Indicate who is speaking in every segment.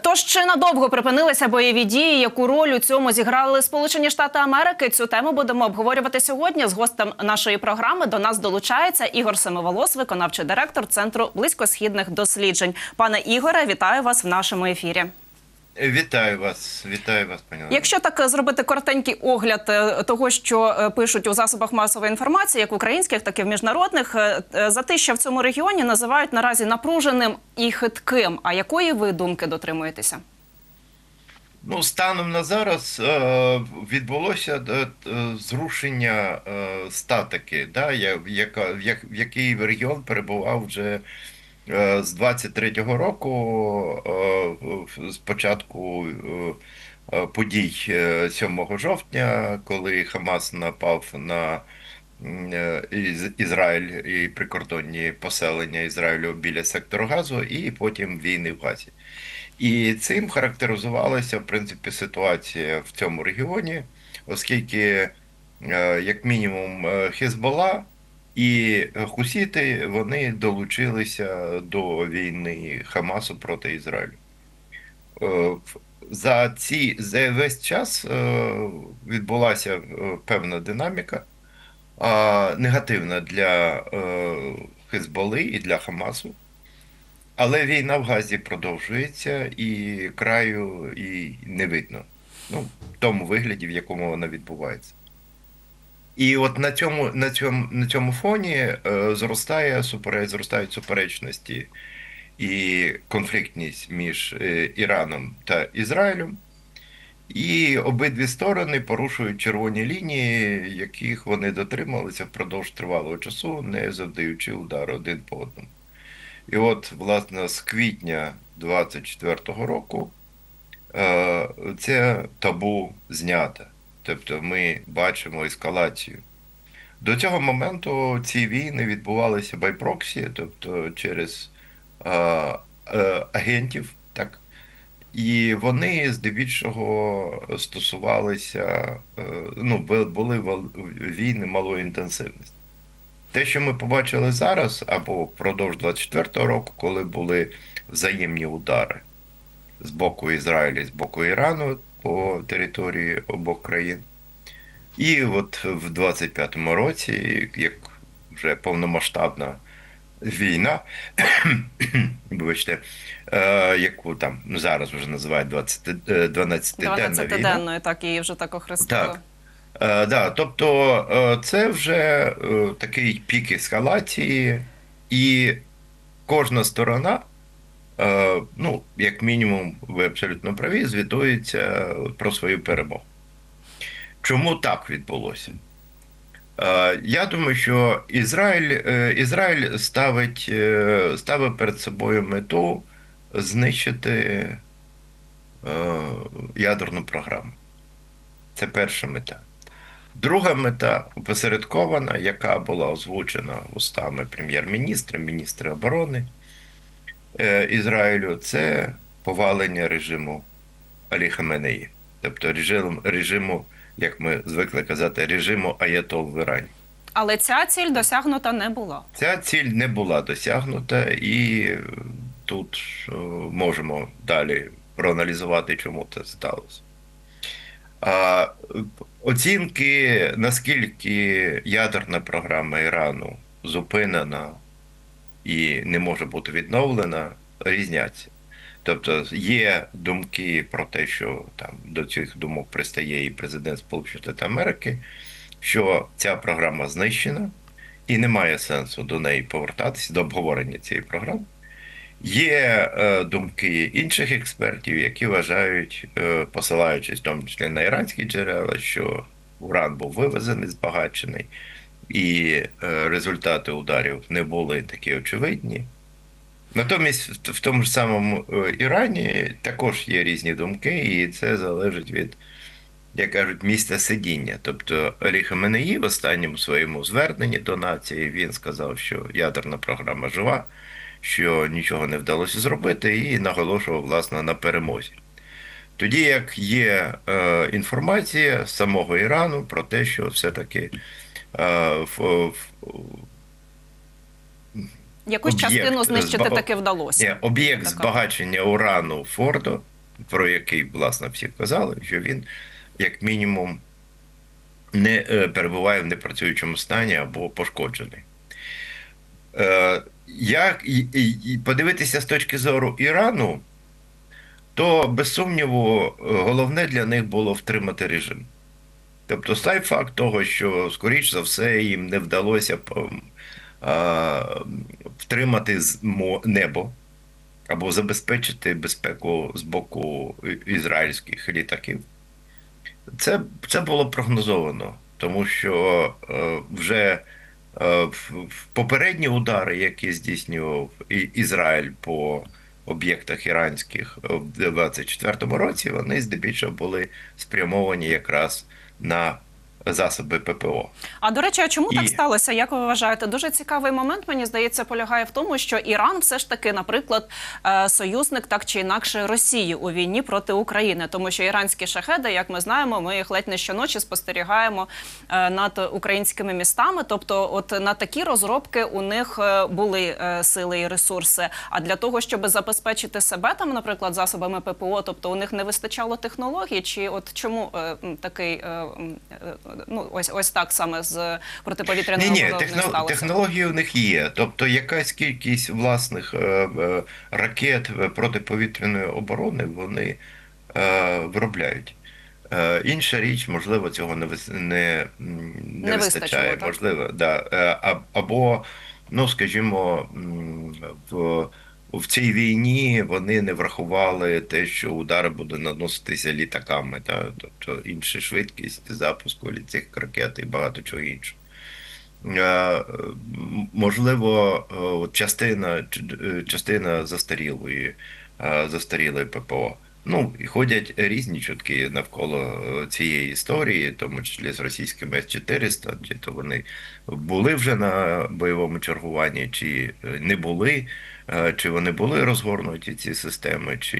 Speaker 1: Тож чи надовго припинилися бойові дії? Яку роль у цьому зіграли Сполучені Штати Америки? Цю тему будемо обговорювати сьогодні. З гостем нашої програми до нас долучається Ігор Семиволос, виконавчий директор центру близькосхідних досліджень. Пане Ігоре, вітаю вас в нашому ефірі.
Speaker 2: Вітаю вас, вітаю вас, пані.
Speaker 1: Якщо так е, зробити коротенький огляд е, того, що е, пишуть у засобах масової інформації, як українських, так і в міжнародних, е, е, затища в цьому регіоні називають наразі напруженим і хитким. А якої ви думки дотримуєтеся?
Speaker 2: Ну, станом на зараз е, відбулося е, е, зрушення е, статики, да, в, яка, в, який регіон перебував вже е, з 23-го року, е, з початку е, е, подій е, 7 жовтня, коли Хамас напав на е, Ізраїль і прикордонні поселення Ізраїлю біля сектору Газу, і потім війни в Газі. І цим характеризувалася в принципі ситуація в цьому регіоні, оскільки, е, як мінімум, е, Хезбола і Хусіти вони долучилися до війни Хамасу проти Ізраїлю. Е, За ці за весь час е, відбулася е, певна динаміка, негативна для е, Хезболи і для Хамасу. Але війна в Газі продовжується і краю і не видно. Ну, в тому вигляді, в якому вона відбувається. І от на цьому, на цьому, на цьому фоні е, зростає супереч, зростають суперечності і конфліктність між е, Іраном та Ізраїлем. І обидві сторони порушують червоні лінії, яких вони дотрималися впродовж тривалого часу, не завдаючи удару один по одному. І от, власне, з квітня 24-го року е, це табу знято. Тобто ми бачимо ескалацію. До цього моменту ці війни відбувалися байпроксі, тобто через е, е, агентів, так? І вони здебільшого стосувалися, е, ну, були війни малої інтенсивності. Те, що ми побачили зараз, або впродовж 24-го року, коли були взаємні удари з боку Ізраїля з боку Ірану по території обох країн. І от в 25-му році, як вже повномасштабна війна, вибачте, е, яку там ну, зараз вже називають 20, е, 12-денна війна.
Speaker 1: 12-денною, так її вже так охрестили.
Speaker 2: Так. Е, да, тобто е, це вже е, такий пік ескалації, і кожна сторона, ну, як мінімум, ви абсолютно праві, звітується про свою перемогу. Чому так відбулося? Е, Я думаю, що Ізраїль, е, Ізраїль ставить, е, ставить перед собою мету знищити е, ядерну програму. Це перша мета. Друга мета опосередкована, яка була озвучена устами прем'єр-міністра, міністра оборони е, Ізраїлю, це повалення режиму Алі Хаменеї. Тобто режиму, режиму, як ми звикли казати, режиму Аятол в Ірані.
Speaker 1: Але ця ціль досягнута не була.
Speaker 2: Ця ціль не була досягнута, і е, тут е, можемо далі проаналізувати, чому це сталося. А, е, оцінки, наскільки ядерна програма Ірану зупинена і не може бути відновлена, різняться. Тобто є думки про те, що там до цих думок пристає і президент Сполучених Штатів Америки, що ця програма знищена і немає сенсу до неї повертатися, до обговорення цієї програми. Є е, думки інших експертів, які вважають, е, посилаючись в тому числі на іранські джерела, що уран був вивезений, збагачений, і е, результати ударів не були такі очевидні. Натомість в, тому ж самому е, Ірані також є різні думки, і це залежить від, як кажуть, місця сидіння. Тобто Алі Хаменеї в останньому своєму зверненні до нації він сказав, що ядерна програма жива, що нічого не вдалося зробити, і наголошував власне на перемозі. Тоді як є е, інформація з самого Ірану про те, що все-таки в, в,
Speaker 1: Якусь
Speaker 2: об'єкт
Speaker 1: частину знищити
Speaker 2: збаг-
Speaker 1: таки вдалося.
Speaker 2: Ні, об'єкт збагачення урану Фордо, про який, власне, всі казали, що він, як мінімум, не е, перебуває в непрацюючому стані або пошкоджений. Е, як і, і, і подивитися з точки зору Ірану, то без сумніву е, головне для них було втримати режим. Тобто, сай факт того, що, скоріш за все, їм не вдалося втримати небо або забезпечити безпеку з боку ізраїльських літаків. Це, це було прогнозовано, тому що е, вже е, попередні удари, які здійснював Ізраїль по об'єктах іранських в 24-му році, вони здебільшого були спрямовані якраз на засоби ППО.
Speaker 1: А до речі, а чому так сталося? Як ви вважаєте? Дуже цікавий момент, мені здається, полягає в тому, що Іран все ж таки, наприклад, е, союзник так чи інакше Росії у війні проти України, тому що іранські шахеди, як ми знаємо, ми їх ледь не щоночі спостерігаємо е, над українськими містами. Тобто, от на такі розробки у них е, були сили і ресурси. А для того, щоб забезпечити себе там, наприклад, засобами ППО, тобто у них не вистачало технологій, чи от чому такий ну ось ось так саме з протиповітряною
Speaker 2: Ні, ні, техно,
Speaker 1: сталося?
Speaker 2: технології у них є. Тобто якась кількість власних е, е, ракет е, протиповітряної оборони вони е, виробляють. Е, інша річ, можливо, цього не не, не,
Speaker 1: Не
Speaker 2: вистачає. Можливо, да. Е, або, ну скажімо, в, в цій війні вони не врахували те, що удари будуть наноситися літаками, та, тобто інша швидкість запуску цих ракет і багато чого іншого. Можливо, е, частина, е, частина застарілої, е, застарілої ППО. Ну, і ходять різні чутки навколо цієї історії, в тому числі з російськими С-400, чи то вони були вже на бойовому чергуванні, чи не були, чи вони були розгорнуті ці системи, чи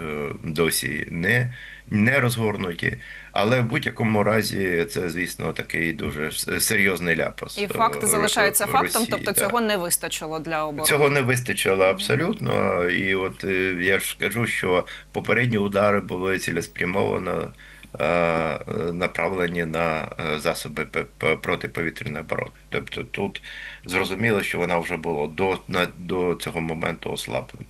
Speaker 2: е, досі не, не розгорнуті. Але в будь-якому разі це, звісно, такий дуже серйозний ляпас.
Speaker 1: І
Speaker 2: е,
Speaker 1: факт залишається
Speaker 2: Росії,
Speaker 1: фактом, тобто
Speaker 2: да.
Speaker 1: цього не вистачило для оборони.
Speaker 2: Цього не вистачило абсолютно. І от е, я ж кажу, що попередні удари були цілеспрямовано е, е, направлені на е, засоби протиповітряної оборони. Тобто тут зрозуміло, що вона вже була до, на, до цього моменту ослаблена.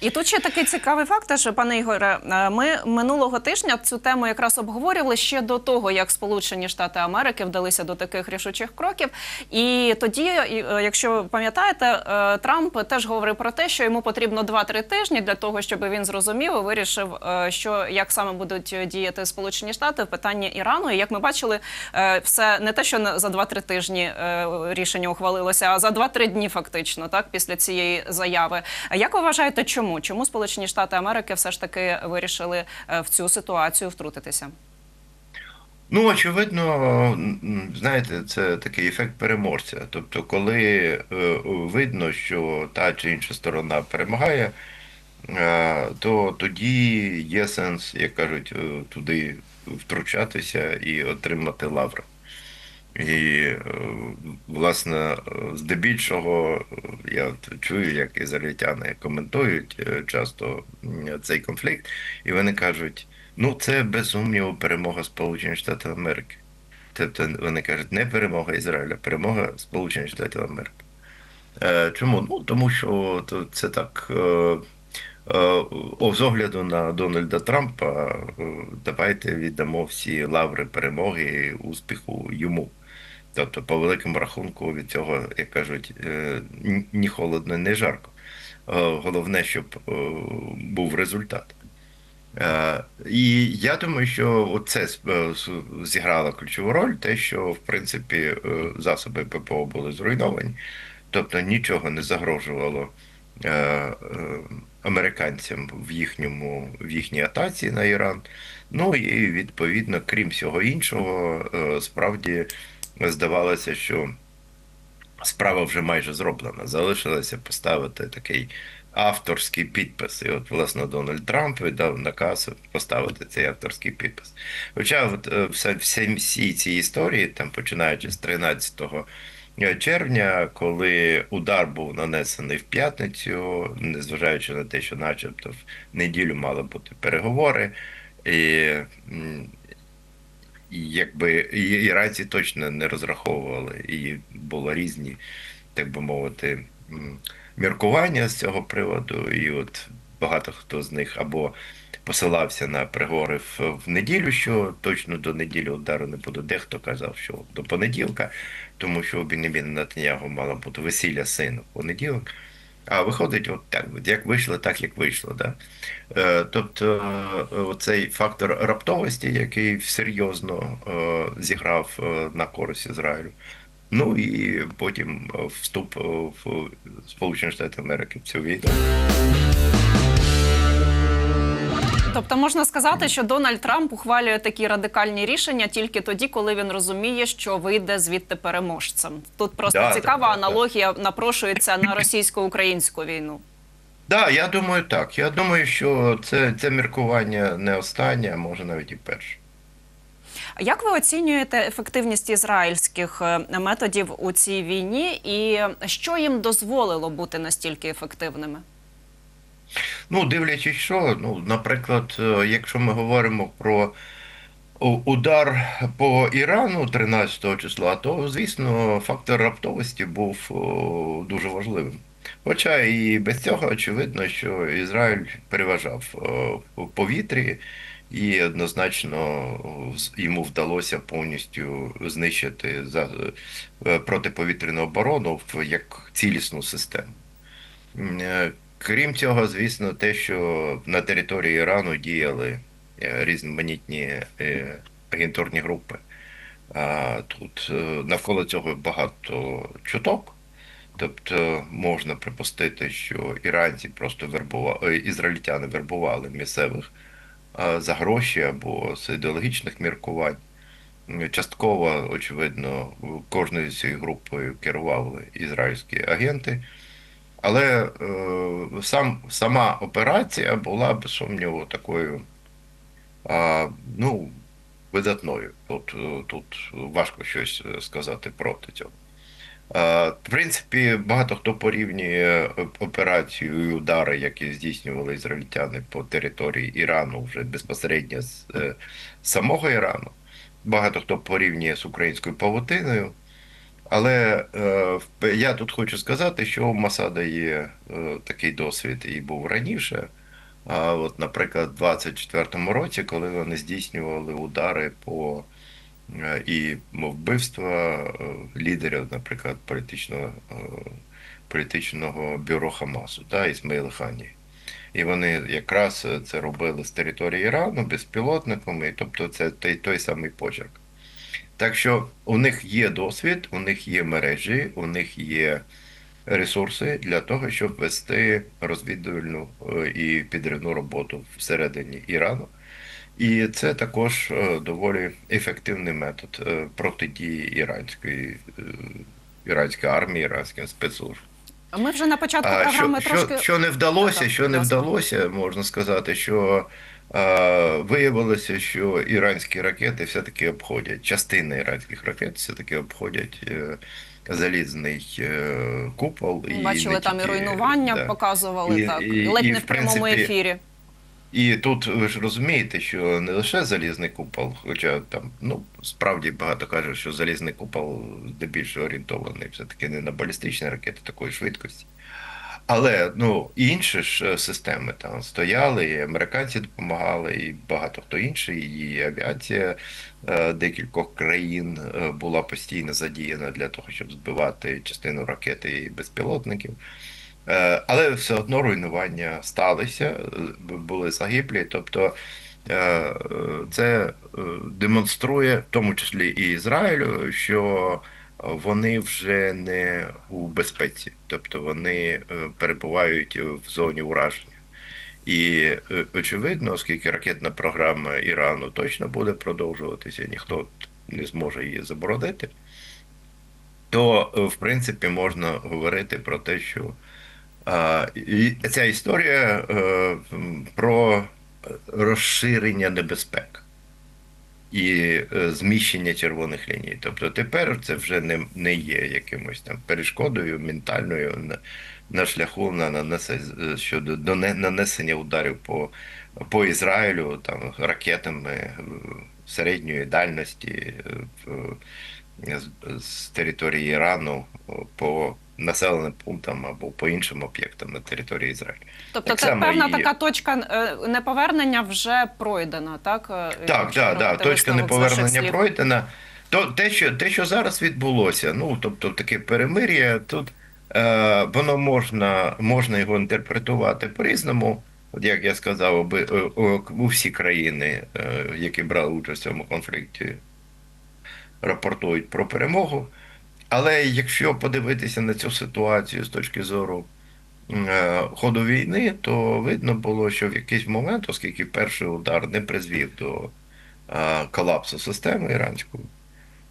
Speaker 1: І тут ще такий цікавий факт, теж, пане Ігоре. е, Ми минулого тижня цю тему якраз обговорювали ще до того, як Сполучені Штати Америки вдалися до таких рішучих кроків. І тоді, е, якщо пам'ятаєте, е, Трамп теж говорив про те, що йому потрібно 2-3 тижні для того, щоб він зрозумів і вирішив, що як саме будуть діяти Сполучені Штати в питанні Ірану. І як ми бачили, все не те, що за 2-3 тижні рішення ухвалилося, а за 2-3 дні фактично, так після цієї заяви. Як ви вважаєте, чому? Чому Сполучені Штати Америки все ж таки вирішили е, в цю ситуацію втрутитися?
Speaker 2: Ну, очевидно, знаєте, це такий ефект переможця. Тобто, коли е, видно, що та чи інша сторона перемагає, е, то тоді є сенс, як кажуть, туди втручатися і отримати лаври. І, власне, здебільшого я чую, як ізраїльтяни коментують е, часто цей конфлікт, і вони кажуть: ну, це без сумніву перемога Сполучених Штатів Америки. Тобто вони кажуть, не перемога Ізраїля, перемога Сполучених Штатів Америки. Е, Чому? Ну, тому що це так. е, З огляду на Дональда Трампа, давайте віддамо всі лаври перемоги і успіху йому. Тобто, по великому рахунку, від цього, як кажуть, е, ні- холодно, ні жарко. Е, Головне, щоб е, був результат. І я думаю, що це зіграло ключову роль, те, що в принципі засоби ППО були зруйновані, тобто нічого не загрожувало американцям в їхньому в їхній атаці на Іран. Ну і відповідно, крім всього іншого, справді здавалося, що справа вже майже зроблена. Залишилося поставити такий авторський підпис. І от, власне, Дональд Трамп віддав наказ поставити цей авторський підпис. Хоча от, е, всі, всі ці історії, там, починаючи з 13-го е, червня, коли удар був нанесений в п'ятницю, незважаючи на те, що начебто в неділю мали бути переговори, і якби іранці точно не розраховували, і було різні, так би мовити, міркування з цього приводу, і от багато хто з них або посилався на переговори в, неділю, що точно до неділі удару не буде. Дехто казав, що до понеділка, тому що у Бенеміна Натаньягу мало бути весілля сину в понеділок. А виходить, от так, от як вийшло, так як вийшло. Да? Е, тобто е, цей фактор раптовості, який серйозно е, зіграв е, на користь Ізраїлю. Ну і потім е, вступ в Сполучені Штати Америки в цю війну.
Speaker 1: Тобто можна сказати, що Дональд Трамп ухвалює такі радикальні рішення тільки тоді, коли він розуміє, що вийде звідти переможцем. Тут просто
Speaker 2: Да,
Speaker 1: цікава
Speaker 2: да, да, да.
Speaker 1: аналогія напрошується на російсько-українську війну.
Speaker 2: Так, я думаю, так. Я думаю, що це, це міркування не останнє, а може навіть і перше.
Speaker 1: Як ви оцінюєте ефективність ізраїльських е, методів у цій війні, і що їм дозволило бути настільки ефективними?
Speaker 2: Ну, дивлячись, що, ну, наприклад, е, якщо ми говоримо про удар по Ірану 13 числа, то, звісно, фактор раптовості був дуже важливим. Хоча і без цього очевидно, що Ізраїль переважав в повітрі, і однозначно йому вдалося повністю знищити е, протиповітряну оборону як цілісну систему. Крім цього, звісно, те, що на території Ірану діяли е, різноманітні е, агентурні групи. Тут е, навколо цього багато чуток. Тобто можна припустити, що іранці просто вербували, ізраїльтяни вербували місцевих за гроші або з ідеологічних міркувань. Частково, очевидно, кожною цією групою керували ізраїльські агенти. Але е, сам, сама операція була, без сумніву, такою а, ну, видатною. Тут, е, тут важко щось е, сказати проти цього. Е, В принципі, багато хто порівнює операцію і удари, які здійснювали ізраїльтяни по території Ірану вже безпосередньо з самого Ірану. Багато хто порівнює з українською павутиною. Але е, я тут хочу сказати, що у Масада є е, такий досвід і був раніше. А от, наприклад, в 24-му році, коли вони здійснювали удари по е, і вбивства е, лідерів, наприклад, політичного, е, політичного бюро Хамасу, та, Ісмаїла Хані. І вони якраз це робили з території Ірану безпілотниками, тобто це той, той самий почерк. Так що у них є досвід, у них є мережі, у них є ресурси для того, щоб вести розвідувальну е, і підривну роботу всередині Ірану. І це також е, доволі ефективний метод е, протидії іранської, іранської армії, іранським спецслужб.
Speaker 1: Ми вже на початку
Speaker 2: А,
Speaker 1: програми
Speaker 2: що,
Speaker 1: трошки
Speaker 2: що, що не вдалося, що не вдалося, можна сказати, що виявилося, що іранські ракети все-таки обходять, частина іранських ракет все-таки обходять е, залізний е, купол.
Speaker 1: Ми
Speaker 2: і
Speaker 1: бачили
Speaker 2: не
Speaker 1: там і руйнування,
Speaker 2: да.
Speaker 1: показували
Speaker 2: І-
Speaker 1: так,
Speaker 2: і-
Speaker 1: ледь
Speaker 2: і,
Speaker 1: не
Speaker 2: в
Speaker 1: в прямому
Speaker 2: принципі,
Speaker 1: ефірі.
Speaker 2: І тут ви ж розумієте, що не лише залізний купол, хоча там ну справді багато кажуть, що залізний купол здебільшого орієнтований все-таки не на балістичні ракети такої швидкості. Але ну інші ж е, системи там стояли, і американці допомагали, і багато хто інший, і авіація е, декількох країн е, була постійно задіяна для того, щоб збивати частину ракети і безпілотників. Але все одно руйнування сталися, були загиблі. Тобто це демонструє, в тому числі і Ізраїлю, що вони вже не у безпеці, тобто вони е, перебувають в зоні ураження. І е, очевидно, оскільки ракетна програма Ірану точно буде продовжуватися, ніхто не зможе її заборонити, то е, в принципі можна говорити про те, що ця історія про розширення небезпек. І е, зміщення червоних ліній. Тобто тепер це вже не, не є якимось там перешкодою ментальною на, на шляху на нанесе- щодо до не- нанесення ударів по, по Ізраїлю там ракетами е, середньої дальності е, з, території Ірану по населеним пунктам або по іншим об'єктам на території Ізраїлю.
Speaker 1: Тобто,
Speaker 2: Так
Speaker 1: це
Speaker 2: само
Speaker 1: певна
Speaker 2: і-
Speaker 1: така точка е, неповернення вже пройдена, так? Е,
Speaker 2: Так, так, так. Точка неповернення пройдена. То те, що те, що зараз відбулося, ну тобто таке перемир'я, тут е, воно можна, можна його інтерпретувати по-різному. От як я сказав, оби, е, о, усі країни, е, які брали участь в цьому конфлікті, рапортують про перемогу. Але якщо подивитися на цю ситуацію з точки зору е, ходу війни, то видно було, що в якийсь момент, оскільки перший удар не призвів до е, колапсу системи іранської,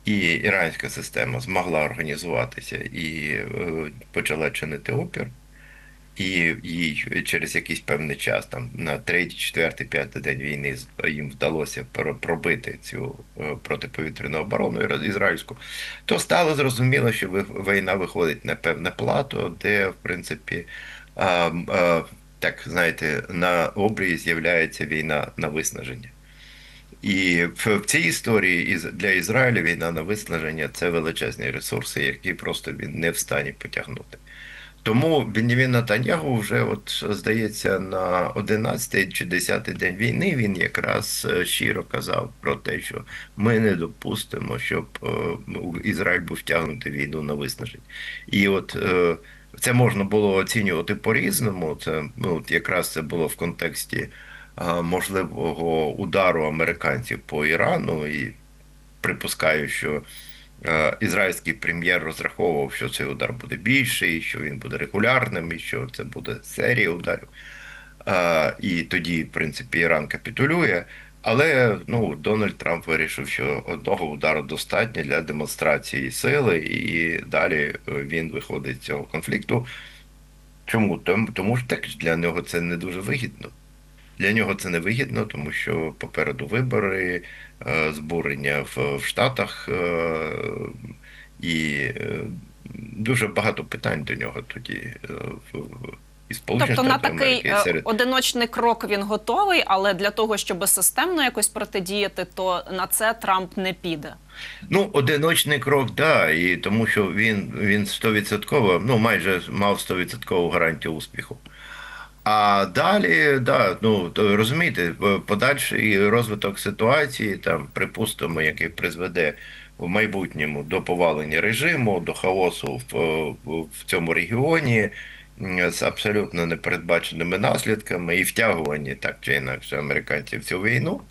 Speaker 2: і іранська система змогла організуватися і е, почала чинити опір. І їй через якийсь певний час, там на третій, четвертий, п'ятий день війни, їм вдалося пробити цю е, протиповітряну оборону ізраїльську, то стало зрозуміло, що війна виходить на певне плато, де, в принципі, а, а, так знаєте, на обрії з'являється війна на виснаження. І в, цій історії для Ізраїля війна на виснаження це величезні ресурси, які просто він не в стані потягнути. Тому Бенjamін Натаньягу вже, от здається, на 11 чи 10 день війни він якраз е, щиро казав про те, що ми не допустимо, щоб е, Ізраїль був втягнутий війну на виснаження. І от е, це можна було оцінювати по-різному. Це ну, от якраз це було в контексті можливого удару американців по Ірану, і припускаю, що ізраїльський прем'єр розраховував, що цей удар буде більший, що він буде регулярним, і що це буде серія ударів. Е, І тоді, в принципі, Іран капітулює. Але ну, Дональд Трамп вирішив, що одного удару достатньо для демонстрації сили, і далі е, він виходить з цього конфлікту. Чому? Тому що так для нього це не дуже вигідно. Для нього це не вигідно, тому що попереду вибори, е, збурення в, Штатах, е, і е, дуже багато питань до нього тоді в, і
Speaker 1: Тобто на такий
Speaker 2: серед
Speaker 1: одиночний крок він готовий, але для того, щоб системно якось протидіяти, то на це Трамп не піде.
Speaker 2: Ну, одиночний крок, да, і тому що він він стовідсотково, ну майже мав стовідсоткову гарантію успіху. А далі, да, ну розумієте, подальший розвиток ситуації, там, припустимо, який призведе в майбутньому до повалення режиму, до хаосу в, в, в цьому регіоні з абсолютно непередбаченими наслідками і втягування так чи інакше американців в цю війну.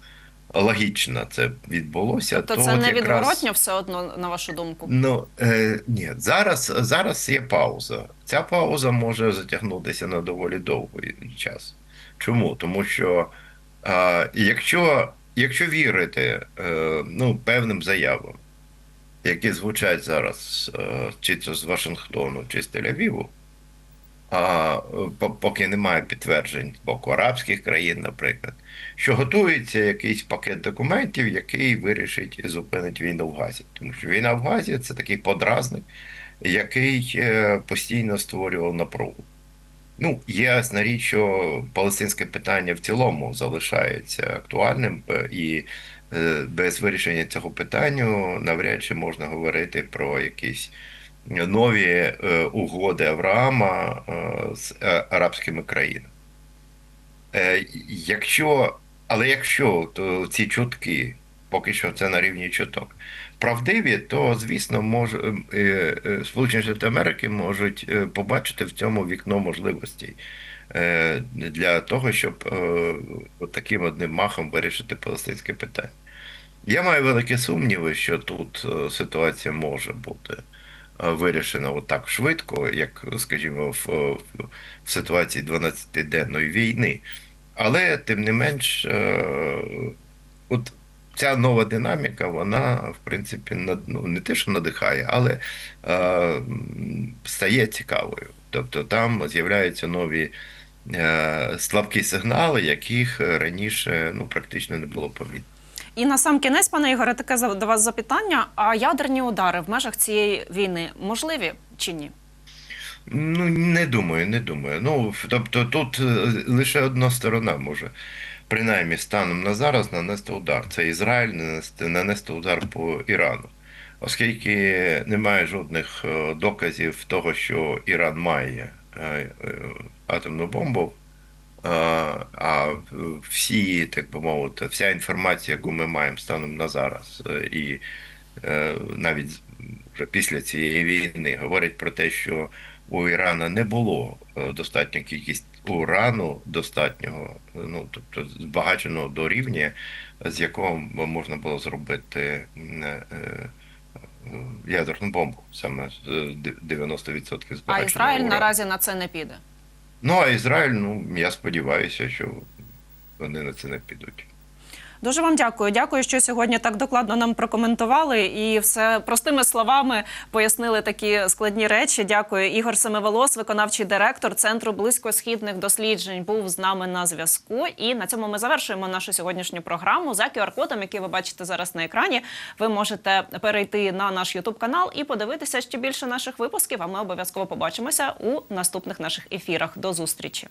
Speaker 2: Логічно це відбулося.
Speaker 1: Тобто
Speaker 2: то
Speaker 1: це не
Speaker 2: якраз-
Speaker 1: відворотньо все одно, на вашу думку.
Speaker 2: Ну е, ні, зараз, зараз є пауза. Ця пауза може затягнутися на доволі довгий час. Чому? Тому що е, якщо, якщо вірити е, ну, певним заявам, які звучать зараз е, чи то з Вашингтону, чи з Тель-Авіву, а поки немає підтверджень з боку арабських країн, наприклад, що готується якийсь пакет документів, який вирішить і зупинить війну в Газі. Тому що війна в Газі це такий подразник, який е, постійно створював напругу. Ну, ясна річ, що палестинське питання в цілому залишається актуальним, е, і е, без вирішення цього питання навряд чи можна говорити про якісь нові е, угоди Авраама е, з е, арабськими країнами. Якщо, але якщо то ці чутки, поки що це на рівні чуток, правдиві, то звісно, може е, Сполучені Штати Америки можуть побачити в цьому вікно можливостей для того, щоб таким одним махом вирішити палестинське питання. Я маю великі сумніви, що тут ситуація може бути е, вирішена отак швидко, як, скажімо, в, в, в ситуації 12-денної війни. Але тим не менш, е, от ця нова динаміка, вона, в принципі, ну, не те, що надихає, але е, стає цікавою. Тобто там з'являються нові е, слабкі сигнали, яких раніше ну, практично не було помітно.
Speaker 1: І на сам кінець, пане Ігоре, таке до вас запитання: а ядерні удари в межах цієї війни можливі чи ні?
Speaker 2: Ну, не думаю, не думаю. Ну, тобто тут е, лише одна сторона може, принаймні станом на зараз, нанести удар. Це Ізраїль нанести, нанести удар по Ірану. Оскільки немає жодних е, доказів того, що Іран має е, атомну бомбу, а всі, так би мовити, вся інформація, яку ми маємо станом на зараз, е, і е, навіть вже після цієї війни говорять про те, що у Ірана не було е, достатньо кількість урану достатнього, ну тобто збагаченого до рівня, з якого можна було зробити ядерну бомбу, саме з, е, 90%
Speaker 1: А
Speaker 2: збагаченого
Speaker 1: Ізраїль
Speaker 2: урану.
Speaker 1: наразі на це не піде.
Speaker 2: Ну а Ізраїль, ну я сподіваюся, що вони на це не підуть.
Speaker 1: Дуже вам дякую. Дякую, що сьогодні так докладно нам прокоментували і все простими словами пояснили такі складні речі. Дякую. Ігор Семиволос, виконавчий директор Центру близькосхідних досліджень, був з нами на зв'язку. І на цьому ми завершуємо нашу сьогоднішню програму. За QR-кодом, який ви бачите зараз на екрані, ви можете перейти на наш Ютуб канал і подивитися ще більше наших випусків. А ми обов'язково побачимося у наступних наших ефірах. До зустрічі.